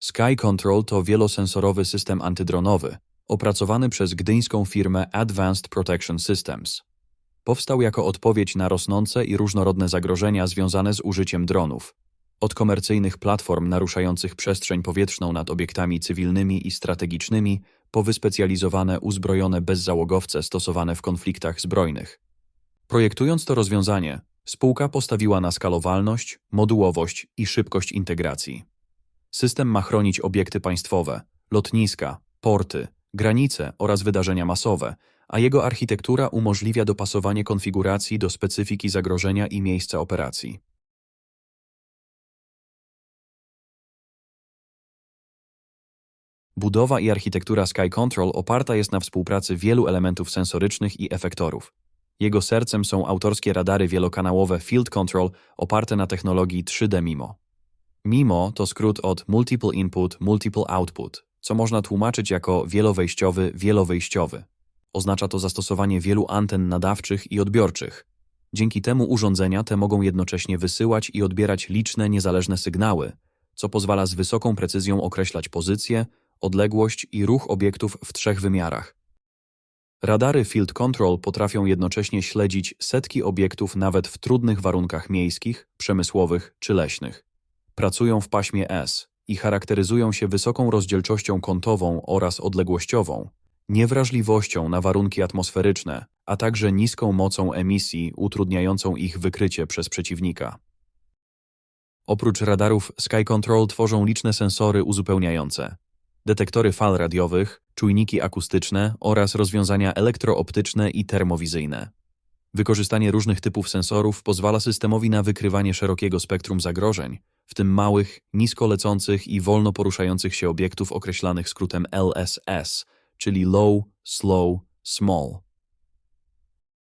Sky Control to wielosensorowy system antydronowy, opracowany przez gdyńską firmę Advanced Protection Systems. Powstał jako odpowiedź na rosnące i różnorodne zagrożenia związane z użyciem dronów. Od komercyjnych platform naruszających przestrzeń powietrzną nad obiektami cywilnymi i strategicznymi, po wyspecjalizowane uzbrojone bezzałogowce stosowane w konfliktach zbrojnych. Projektując to rozwiązanie, spółka postawiła na skalowalność, modułowość i szybkość integracji. System ma chronić obiekty państwowe, lotniska, porty, granice oraz wydarzenia masowe, a jego architektura umożliwia dopasowanie konfiguracji do specyfiki zagrożenia i miejsca operacji. Budowa i architektura Sky Control oparta jest na współpracy wielu elementów sensorycznych i efektorów. Jego sercem są autorskie radary wielokanałowe Field Control oparte na technologii 3D MIMO. MIMO to skrót od Multiple Input, Multiple Output, co można tłumaczyć jako wielowejściowy, wielowejściowy. Oznacza to zastosowanie wielu anten nadawczych i odbiorczych. Dzięki temu urządzenia te mogą jednocześnie wysyłać i odbierać liczne niezależne sygnały, co pozwala z wysoką precyzją określać pozycję, odległość i ruch obiektów w trzech wymiarach. Radary Field Control potrafią jednocześnie śledzić setki obiektów nawet w trudnych warunkach miejskich, przemysłowych czy leśnych. Pracują w paśmie S i charakteryzują się wysoką rozdzielczością kątową oraz odległościową, niewrażliwością na warunki atmosferyczne, a także niską mocą emisji utrudniającą ich wykrycie przez przeciwnika. Oprócz radarów Sky Control tworzą liczne sensory uzupełniające, detektory fal radiowych, czujniki akustyczne oraz rozwiązania elektrooptyczne i termowizyjne. Wykorzystanie różnych typów sensorów pozwala systemowi na wykrywanie szerokiego spektrum zagrożeń, w tym małych, nisko lecących i wolno poruszających się obiektów określanych skrótem LSS, czyli Low, Slow, Small.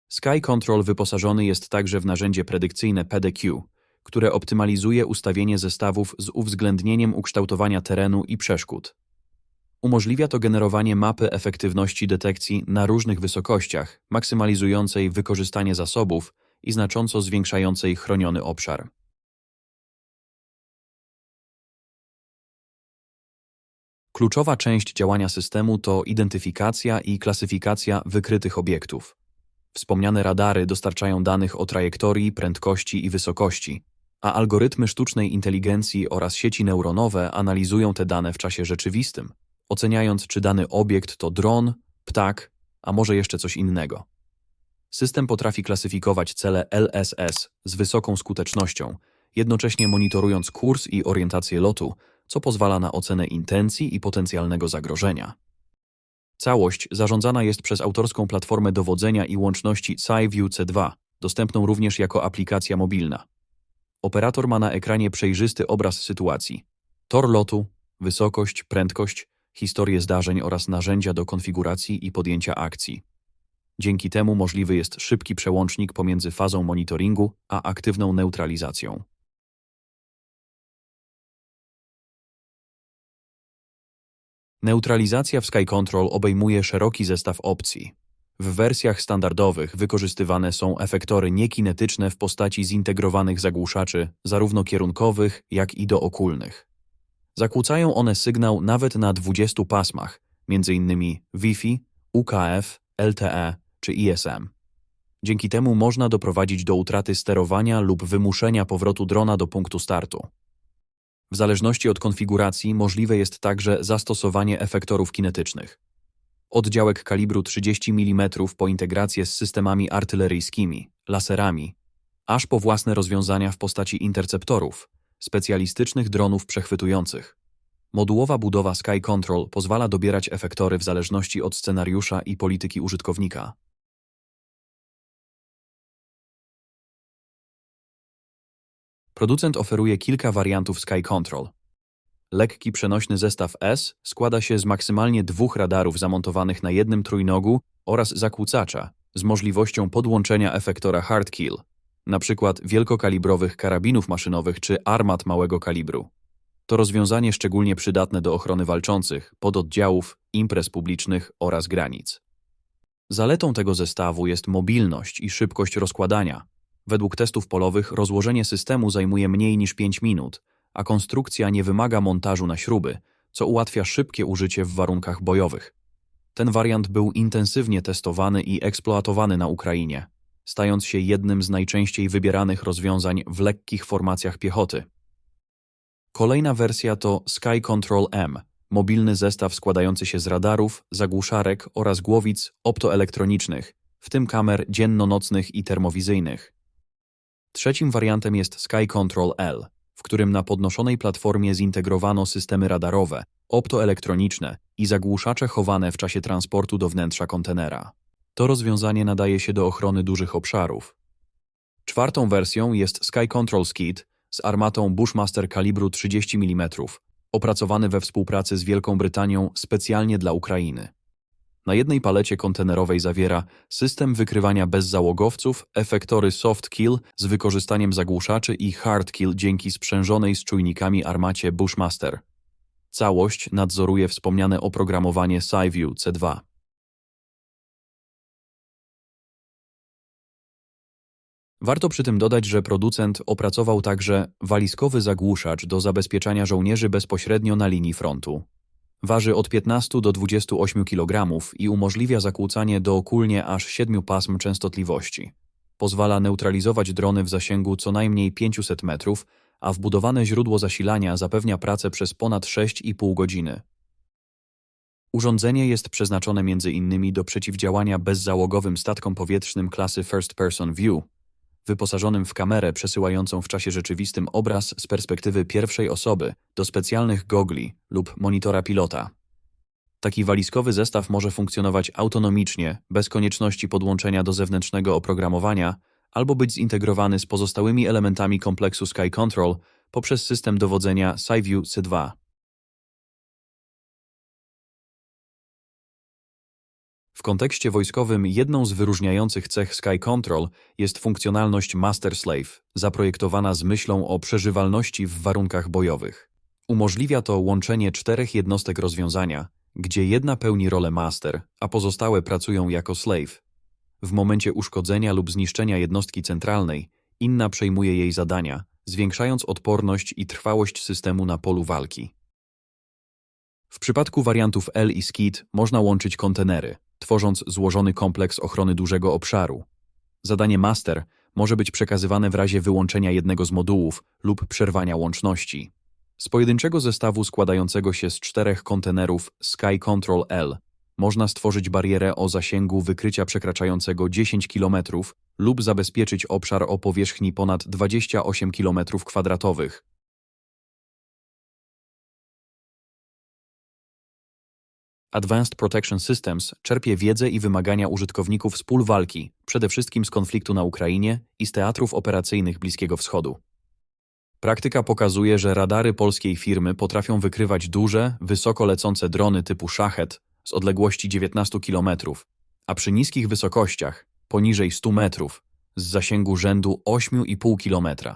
Sky Control wyposażony jest także w narzędzie predykcyjne PDQ, które optymalizuje ustawienie zestawów z uwzględnieniem ukształtowania terenu i przeszkód. Umożliwia to generowanie mapy efektywności detekcji na różnych wysokościach, maksymalizującej wykorzystanie zasobów i znacząco zwiększającej chroniony obszar. Kluczowa część działania systemu to identyfikacja i klasyfikacja wykrytych obiektów. Wspomniane radary dostarczają danych o trajektorii, prędkości i wysokości, a algorytmy sztucznej inteligencji oraz sieci neuronowe analizują te dane w czasie rzeczywistym, oceniając, czy dany obiekt to dron, ptak, a może jeszcze coś innego. System potrafi klasyfikować cele LSS z wysoką skutecznością, jednocześnie monitorując kurs i orientację lotu, co pozwala na ocenę intencji i potencjalnego zagrożenia. Całość zarządzana jest przez autorską platformę dowodzenia i łączności SciView C2, dostępną również jako aplikacja mobilna. Operator ma na ekranie przejrzysty obraz sytuacji. Tor lotu, wysokość, prędkość, historię zdarzeń oraz narzędzia do konfiguracji i podjęcia akcji. Dzięki temu możliwy jest szybki przełącznik pomiędzy fazą monitoringu a aktywną neutralizacją. Neutralizacja w Sky Control obejmuje szeroki zestaw opcji. W wersjach standardowych wykorzystywane są efektory niekinetyczne w postaci zintegrowanych zagłuszaczy, zarówno kierunkowych, jak i dookulnych. Zakłócają one sygnał nawet na 20 pasmach, m.in. Wi-Fi, UKF, LTE czy ISM. Dzięki temu można doprowadzić do utraty sterowania lub wymuszenia powrotu drona do punktu startu. W zależności od konfiguracji możliwe jest także zastosowanie efektorów kinetycznych. Oddziałek kalibru 30 mm po integrację z systemami artyleryjskimi, laserami, aż po własne rozwiązania w postaci interceptorów, specjalistycznych dronów przechwytujących. Modułowa budowa Sky Control pozwala dobierać efektory w zależności od scenariusza i polityki użytkownika. Producent oferuje kilka wariantów Sky Control. Lekki przenośny zestaw S składa się z maksymalnie dwóch radarów zamontowanych na jednym trójnogu oraz zakłócacza z możliwością podłączenia efektora hard kill, przykład wielkokalibrowych karabinów maszynowych czy armat małego kalibru. To rozwiązanie szczególnie przydatne do ochrony walczących, pododdziałów, imprez publicznych oraz granic. Zaletą tego zestawu jest mobilność i szybkość rozkładania. Według testów polowych rozłożenie systemu zajmuje mniej niż 5 minut, a konstrukcja nie wymaga montażu na śruby, co ułatwia szybkie użycie w warunkach bojowych. Ten wariant był intensywnie testowany i eksploatowany na Ukrainie, stając się jednym z najczęściej wybieranych rozwiązań w lekkich formacjach piechoty. Kolejna wersja to Sky Control M, mobilny zestaw składający się z radarów, zagłuszarek oraz głowic optoelektronicznych, w tym kamer dzienno-nocnych i termowizyjnych. Trzecim wariantem jest Sky Control L, w którym na podnoszonej platformie zintegrowano systemy radarowe, optoelektroniczne i zagłuszacze chowane w czasie transportu do wnętrza kontenera. To rozwiązanie nadaje się do ochrony dużych obszarów. Czwartą wersją jest Sky Control Skid z armatą Bushmaster kalibru 30 mm, opracowany we współpracy z Wielką Brytanią specjalnie dla Ukrainy. Na jednej palecie kontenerowej zawiera system wykrywania bezzałogowców, efektory soft kill z wykorzystaniem zagłuszaczy i hard kill dzięki sprzężonej z czujnikami armacie Bushmaster. Całość nadzoruje wspomniane oprogramowanie SciView C2. Warto przy tym dodać, że producent opracował także walizkowy zagłuszacz do zabezpieczania żołnierzy bezpośrednio na linii frontu. Waży od 15 do 28 kg i umożliwia zakłócanie dookulnie aż 7 pasm częstotliwości. Pozwala neutralizować drony w zasięgu co najmniej 500 metrów, a wbudowane źródło zasilania zapewnia pracę przez ponad 6,5 godziny. Urządzenie jest przeznaczone m.in. do przeciwdziałania bezzałogowym statkom powietrznym klasy First Person View, wyposażonym w kamerę przesyłającą w czasie rzeczywistym obraz z perspektywy pierwszej osoby do specjalnych gogli lub monitora pilota. Taki walizkowy zestaw może funkcjonować autonomicznie, bez konieczności podłączenia do zewnętrznego oprogramowania, albo być zintegrowany z pozostałymi elementami kompleksu Sky Control poprzez system dowodzenia SciView C2. Kontekście wojskowym jedną z wyróżniających cech Sky Control jest funkcjonalność Master Slave, zaprojektowana z myślą o przeżywalności w warunkach bojowych. Umożliwia to łączenie czterech jednostek rozwiązania, gdzie jedna pełni rolę master, a pozostałe pracują jako slave. W momencie uszkodzenia lub zniszczenia jednostki centralnej, inna przejmuje jej zadania, zwiększając odporność i trwałość systemu na polu walki. W przypadku wariantów L i Skid można łączyć kontenery, tworząc złożony kompleks ochrony dużego obszaru. Zadanie master może być przekazywane w razie wyłączenia jednego z modułów lub przerwania łączności. Z pojedynczego zestawu składającego się z czterech kontenerów Sky Control L można stworzyć barierę o zasięgu wykrycia przekraczającego 10 km lub zabezpieczyć obszar o powierzchni ponad 28 km2. Advanced Protection Systems czerpie wiedzę i wymagania użytkowników z pól walki, przede wszystkim z konfliktu na Ukrainie i z teatrów operacyjnych Bliskiego Wschodu. Praktyka pokazuje, że radary polskiej firmy potrafią wykrywać duże, wysoko lecące drony typu szachet z odległości 19 km, a przy niskich wysokościach, poniżej 100 metrów, z zasięgu rzędu 8,5 km.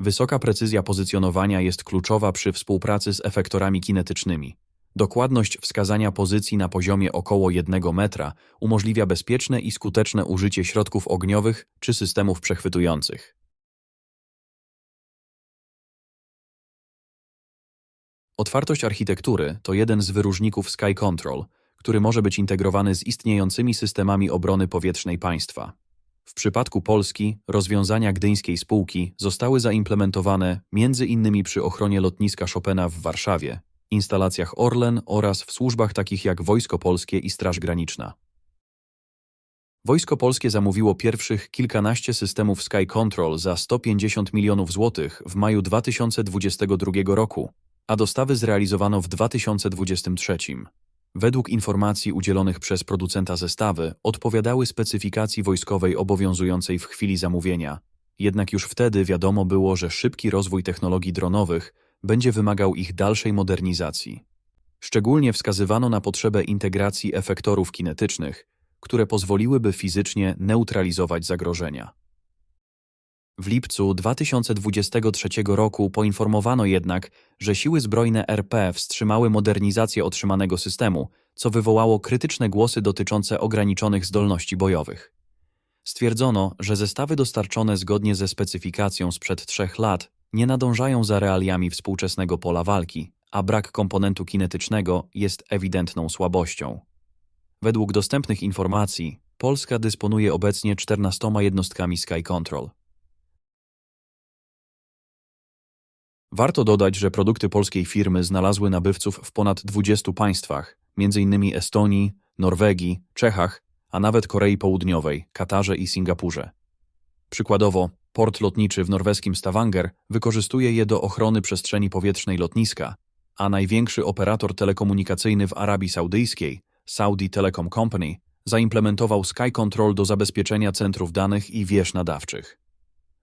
Wysoka precyzja pozycjonowania jest kluczowa przy współpracy z efektorami kinetycznymi. Dokładność wskazania pozycji na poziomie około 1 metra umożliwia bezpieczne i skuteczne użycie środków ogniowych czy systemów przechwytujących. Otwartość architektury to jeden z wyróżników Sky Control, który może być integrowany z istniejącymi systemami obrony powietrznej państwa. W przypadku Polski rozwiązania gdyńskiej spółki zostały zaimplementowane m.in. przy ochronie lotniska Chopina w Warszawie, instalacjach Orlen oraz w służbach takich jak Wojsko Polskie i Straż Graniczna. Wojsko Polskie zamówiło pierwszych kilkanaście systemów Sky Control za 150 milionów złotych w maju 2022 roku, a dostawy zrealizowano w 2023. Według informacji udzielonych przez producenta zestawy odpowiadały specyfikacji wojskowej obowiązującej w chwili zamówienia. Jednak już wtedy wiadomo było, że szybki rozwój technologii dronowych będzie wymagał ich dalszej modernizacji. Szczególnie wskazywano na potrzebę integracji efektorów kinetycznych, które pozwoliłyby fizycznie neutralizować zagrożenia. W lipcu 2023 roku poinformowano jednak, że siły zbrojne RP wstrzymały modernizację otrzymanego systemu, co wywołało krytyczne głosy dotyczące ograniczonych zdolności bojowych. Stwierdzono, że zestawy dostarczone zgodnie ze specyfikacją sprzed trzech lat nie nadążają za realiami współczesnego pola walki, a brak komponentu kinetycznego jest ewidentną słabością. Według dostępnych informacji, Polska dysponuje obecnie 14 jednostkami Sky Control. Warto dodać, że produkty polskiej firmy znalazły nabywców w ponad 20 państwach, m.in. Estonii, Norwegii, Czechach, a nawet Korei Południowej, Katarze i Singapurze. Przykładowo, port lotniczy w norweskim Stavanger wykorzystuje je do ochrony przestrzeni powietrznej lotniska, a największy operator telekomunikacyjny w Arabii Saudyjskiej, Saudi Telecom Company, zaimplementował Sky Control do zabezpieczenia centrów danych i wież nadawczych.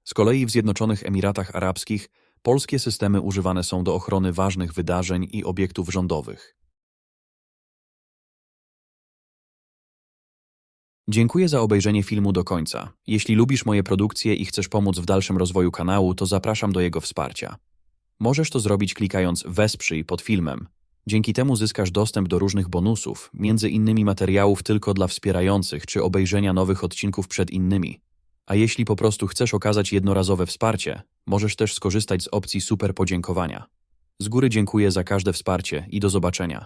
Z kolei w Zjednoczonych Emiratach Arabskich polskie systemy używane są do ochrony ważnych wydarzeń i obiektów rządowych. Dziękuję za obejrzenie filmu do końca. Jeśli lubisz moje produkcje i chcesz pomóc w dalszym rozwoju kanału, to zapraszam do jego wsparcia. Możesz to zrobić klikając Wesprzyj pod filmem. Dzięki temu zyskasz dostęp do różnych bonusów, między innymi materiałów tylko dla wspierających czy obejrzenia nowych odcinków przed innymi. A jeśli po prostu chcesz okazać jednorazowe wsparcie, możesz też skorzystać z opcji super podziękowania. Z góry dziękuję za każde wsparcie i do zobaczenia.